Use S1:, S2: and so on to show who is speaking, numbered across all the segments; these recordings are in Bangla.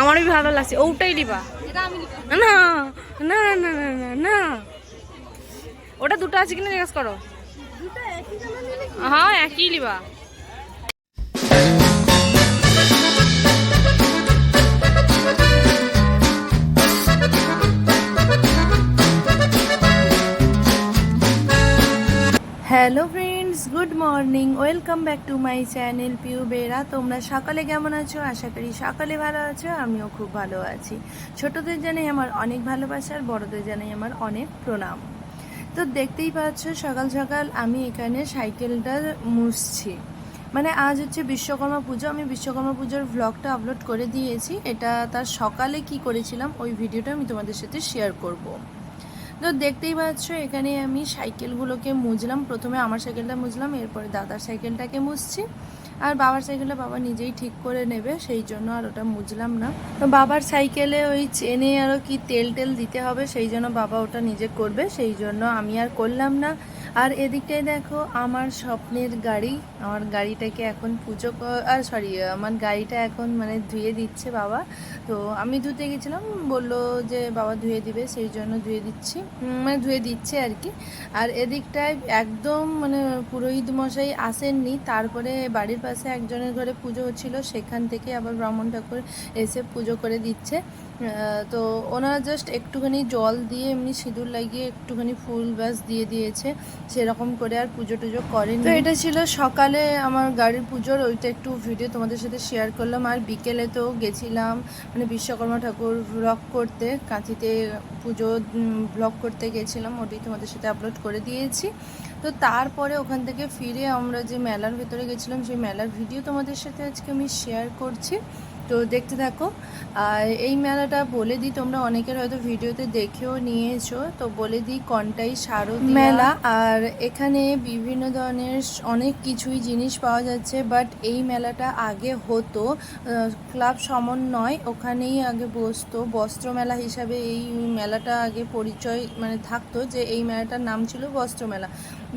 S1: আমারও ভালো লাগছে। ওটাই নিবা। না না না না না না না। ওটা দুটো আছে কিনা জিজ্ঞেস করো। হ্যাঁ একই লিবা hello friends good morning, welcome back to my channel Piu Bera. তোমরা সকালে কেমন আছো? আশা করি সকালে ভালো আছো, আমিও খুব ভালো আছি। ছোটদের জানাই আমার অনেক ভালোবাসা আর বড়দের জানাই আমার অনেক প্রণাম। তো দেখতেই পাচ্ছ, সকাল সকাল আমি এখানে সাইকেলটা মুছছি। মানে আজ হচ্ছে বিশ্বকর্মা পুজো, আমি বিশ্বকর্মা পুজোর ভ্লগটা আপলোড করে দিয়েছি। এটা তার সকালে কি করেছিলাম, ওই ভিডিওটা আমি তোমাদের সাথে শেয়ার করব। তো দেখতেই পাচ্ছ, এখানে আমি সাইকেলগুলোকে মুজলাম। প্রথমে আমার সাইকেলটা মুজলাম, এরপরে দাদার সাইকেলটাকে মুছছি। আর বাবার সাইকেলটা বাবা নিজেই ঠিক করে নেবে, সেই জন্য আর ওটা মুজলাম না। তো বাবার সাইকেলে ওই চেনে আরও কি তেল টেল দিতে হবে, সেই জন্য বাবা ওটা নিজে করবে, সেই জন্য আমি আর করলাম না। আর এদিকটায় দেখো আমার স্বপ্নের গাড়ি। আমার গাড়িটাকে এখন পুজো আর সরি আমার গাড়িটা এখন মানে ধুয়ে দিচ্ছে বাবা। তো আমি ধুতে গেছিলাম, বলল যে বাবা ধুয়ে দিবে, সেই জন্য ধুয়ে দিচ্ছি। মানে ধুয়ে দিচ্ছে আর কি। আর এদিকটায় একদম মানে পুরোহিত মশাই আসেননি। তারপরে বাড়ির পাশে একজনের ঘরে পুজো হচ্ছিল, সেখান থেকে আবার ব্রাহ্মণ ঠাকুর এসে পুজো করে দিচ্ছে। তো ওনারা জাস্ট একটুখানি জল দিয়ে এমনি সিঁদুর লাগিয়ে একটুখানি ফুল ব্যাস দিয়ে দিয়েছে, সেরকম করে আর পুজো টুজো করেন। তো এটা ছিল সকালে আমার গাড়ির পুজোর, ওইটা একটু ভিডিও তোমাদের সাথে শেয়ার করলাম। আর বিকেলে তো গেছিলাম মানে বিশ্বকর্মা ঠাকুর ব্লগ করতে, কাঁথিতে পুজো ব্লগ করতে গেছিলাম, ওটাই তোমাদের সাথে আপলোড করে দিয়েছি। তো তারপরে ওখান থেকে ফিরে আমরা যে মেলার ভেতরে গেছিলাম, সেই মেলার ভিডিও তোমাদের সাথে আজকে আমি শেয়ার করছি। তো দেখতে থাকো। আর এই মেলাটা বলে দিই তোমরা অনেকের হয়তো ভিডিওতে দেখেও নিয়েছো। তো বলে দিই কন্টাই শারদীয়া মেলা। আর এখানে বিভিন্ন ধরনের অনেক কিছুই জিনিস পাওয়া যাচ্ছে বাট এই মেলাটা আগে হতো ক্লাব সমন্বয় ওখানেই আগে বসতো। বস্ত্র মেলা হিসাবে এই মেলাটা আগে পরিচয় মানে থাকতো যে এই মেলাটার নাম ছিল বস্ত্র মেলা।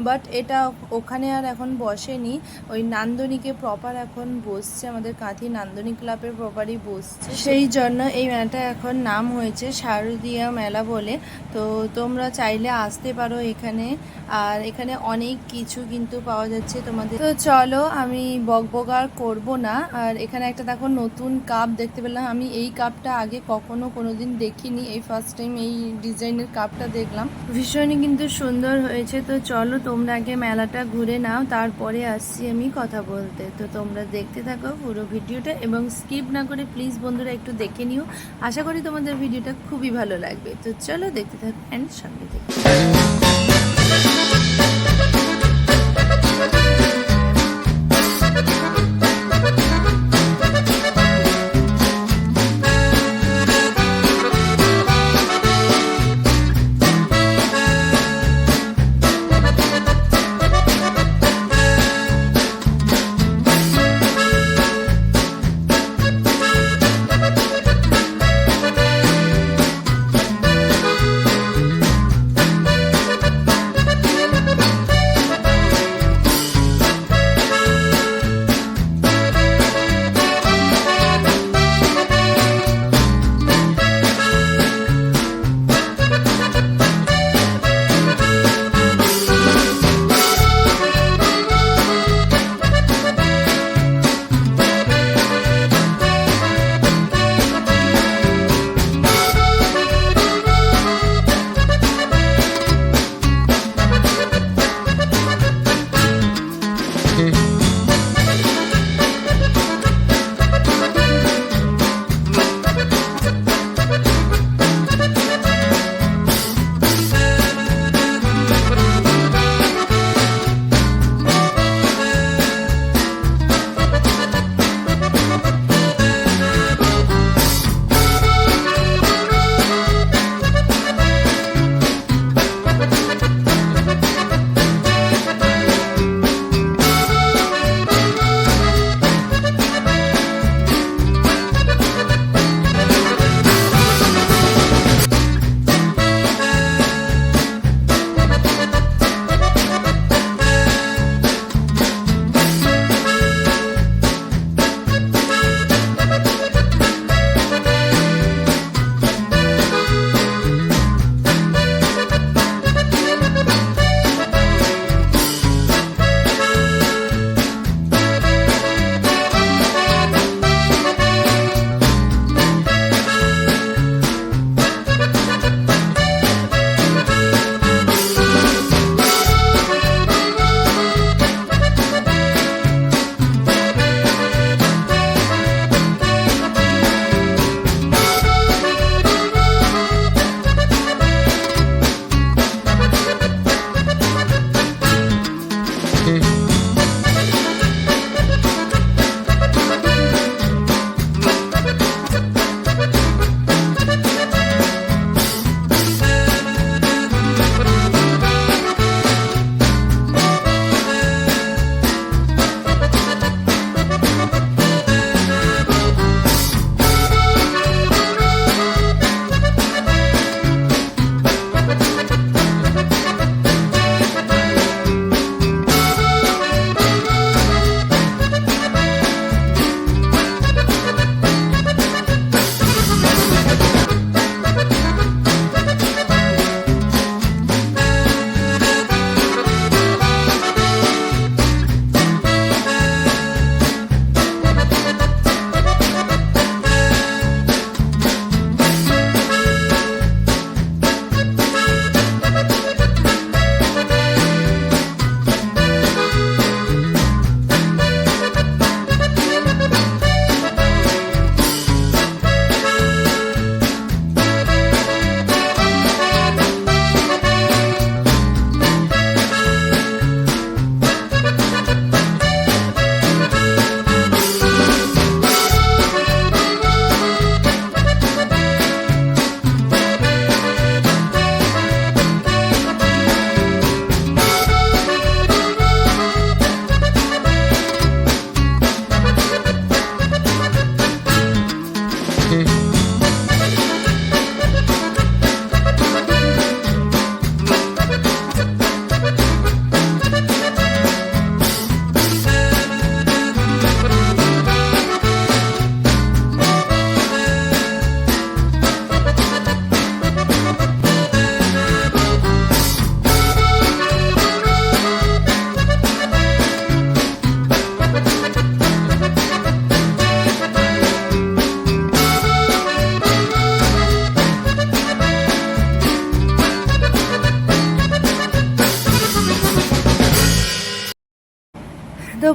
S1: বাট এটা ওখানে আর এখন বসেনি। ওই নান্দনিকে প্রপার এখন বসছে আমাদের কাঁথি নান্দনিক ক্লাবের প্রপারই বসছে সেই জন্য এই মেলাটা এখন নাম হয়েছে শারদীয়া মেলা বলে। তো তোমরা চাইলে আসতে পারো এখানে। আর এখানে অনেক কিছু কিন্তু পাওয়া যাচ্ছে তোমাদের। তো চলো আমি বকবকার করব না। আর এখানে একটা দেখো নতুন কাপ দেখতে পেলাম। আমি এই কাপটা আগে কখনো কোনোদিন দেখিনি। এই ফার্স্ট টাইম এই ডিজাইনের কাপটা দেখলাম। ভীষণই কিন্তু সুন্দর হয়েছে। তো চলো তোমরা আগে মেলাটা ঘুরে নাও। তারপরে আসছি আমি কথা বলতে। তো তোমরা দেখতে থাকো পুরো ভিডিওটা এবং স্কিপ না করে প্লিজ বন্ধুরা একটু দেখে নিও। আশা করি তোমাদের ভিডিওটা খুবই ভালো লাগবে। তো চলো দেখতে থাকো অ্যান্ড সঙ্গে দেখো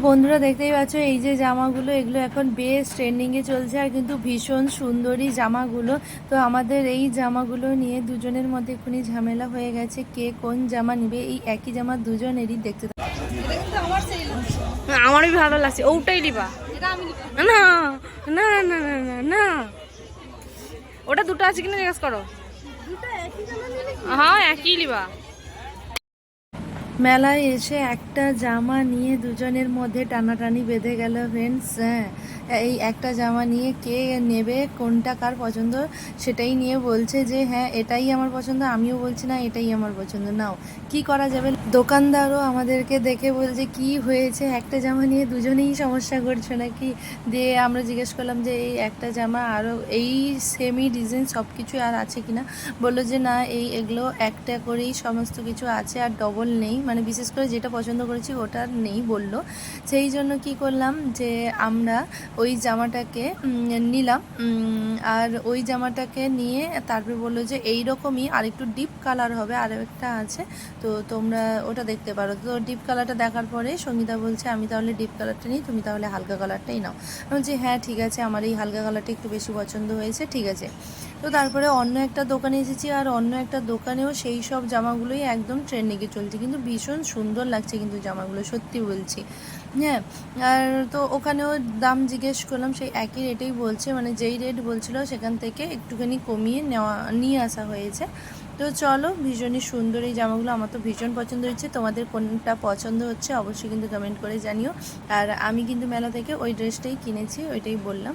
S1: বন্ধুরা দেখতেই পাচ্ছ এই যে জামাগুলো এগুলো এখন বেশ ট্রেন্ডিংয়ে চলছে আর কিন্তু ভীষণ সুন্দরী জামাগুলো। তো আমাদের এই জামাগুলো নিয়ে দুজনের মধ্যে এক্ষুনি ঝামেলা হয়ে গেছে কে কোন জামা নিবে এই একই জামা দুজনেরই দেখতে
S2: আমারই ভালো লাগছে ওটাই নিবা। না না না না না না না। ওটা দুটো আছে কিনা জিজ্ঞেস করো? হ্যাঁ একই নিবা।
S1: মেলায় এসে একটা জামা নিয়ে দুজনের মধ্যে টানাটানি বেঁধে গেল ফ্রেন্ডস হ্যাঁ। এই একটা জামা নিয়ে কে নেবে, কোনটা কার পছন্দ, সেটাই নিয়ে বলছে যে হ্যাঁ এটাই আমার পছন্দ, আমিও বলছি না, এটাই আমার পছন্দ, নাও। কি করা যাবে? দোকানদারও আমাদেরকে দেখে বলছে, কি হয়েছে? একটা জামা নিয়ে দুজনেই সমস্যা করছে নাকি? দিয়ে আমরা জিজ্ঞেস করলাম যে, এই একটা জামা আরও এই সেমি ডিজাইন সব কিছু আর আছে কিনা? বলল যে, না, এই এগুলো একটা করেই সমস্ত কিছু আছে আর ডবল নেই। মানে বিশেষ করে যেটা পছন্দ করেছি ওটা নেই বলল। সেই জন্য কি করলাম যে, আমরা ওই জামাটাকে নিলাম আর ওই জামাটাকে নিয়ে তারপরে বলল যে এই রকমই আর একটু ডিপ কালার হবে আর একটা আছে। তো তোমরা ওটা দেখতে পারো। তো ডিপ কালারটা দেখার পরে সঙ্গীতা বলছে, আমি তাহলে ডিপ কালারটা নিই, তুমি তাহলে হালকা কালারটাই নাও। আমি বলছি হ্যাঁ ঠিক আছে, আমার এই হালকা কালারটা একটু বেশি পছন্দ হয়েছে, ঠিক আছে। তো তারপরে অন্য একটা দোকানে এসেছি আর অন্য একটা দোকানেও সেই সব জামাগুলোই একদম ট্রেন্ডিংয়ে চলছে। কিন্তু ভীষণ সুন্দর লাগছে কিন্তু জামাগুলো, সত্যি বলছি। হ্যাঁ আর তো ওখানেও দাম জিজ্ঞেস করলাম, সেই একই রেটেই বলছে মানে যেই রেট বলছিল সেখান থেকে একটুখানি কমিয়ে নেওয়া, নিয়ে আসা হয়েছে। তো চলো, ভীষণই সুন্দর এই জামাগুলো, আমার তো ভীষণ পছন্দ হচ্ছে তোমাদের কোনটা পছন্দ হচ্ছে অবশ্যই কিন্তু কমেন্ট করে জানিও। আর আমি কিন্তু মেলা থেকে ওই ড্রেসটাই কিনেছি, ওইটাই বললাম।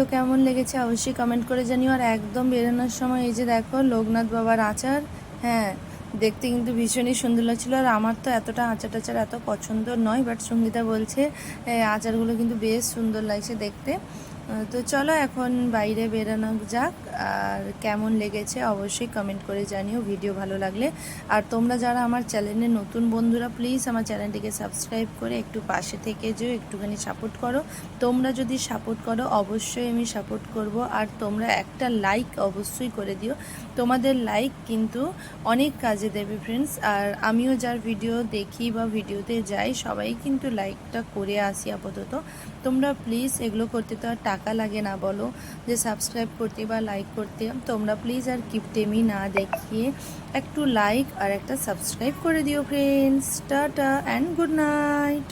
S1: ভিডিও কেমন লেগেছে অবশ্যই কমেন্ট করে জানিও। আর একদম বেরোনোর সময় এই যে দেখো লোকনাথ বাবার আচার হ্যাঁ দেখতে কিন্তু ভীষণই সুন্দর লাগছিল। আর আমার তো এতটা আচার টাচার এত পছন্দ নয় বাট সঙ্গীতা বলছে আচারগুলো কিন্তু বেশ সুন্দর লাগছে দেখতে। তো চলো এখন বাইরে বেরানো যাক, আর কেমন লেগেছে অবশ্যই কমেন্ট করে জানিও ভিডিও ভালো লাগলে। আর তোমরা যারা আমার চ্যানেলে নতুন বন্ধুরা প্লিজ আমার চ্যানেলটিকে সাবস্ক্রাইব করে একটু পাশে থেকে যেও, একটুখানি সাপোর্ট করো। তোমরা যদি সাপোর্ট করো, অবশ্যই আমি সাপোর্ট করব। আর তোমরা একটা লাইক অবশ্যই করে দিও। তোমাদের লাইক কিন্তু অনেক কাজে দেবে ফ্রেন্ডস আর আমিও যার ভিডিও দেখি বা ভিডিওতে যাই, সবাই কিন্তু লাইকটা করে আসি আপাতত। তোমরা প্লিজ এগুলো করতে তো আর টাকা লাগে না বলো, যে সাবস্ক্রাইব করতে বা লাইক করতে, তোমরা প্লিজ আর কিপটেমি না দেখিয়ে একটু লাইক আর একটা সাবস্ক্রাইব করে দিও friends tata and good night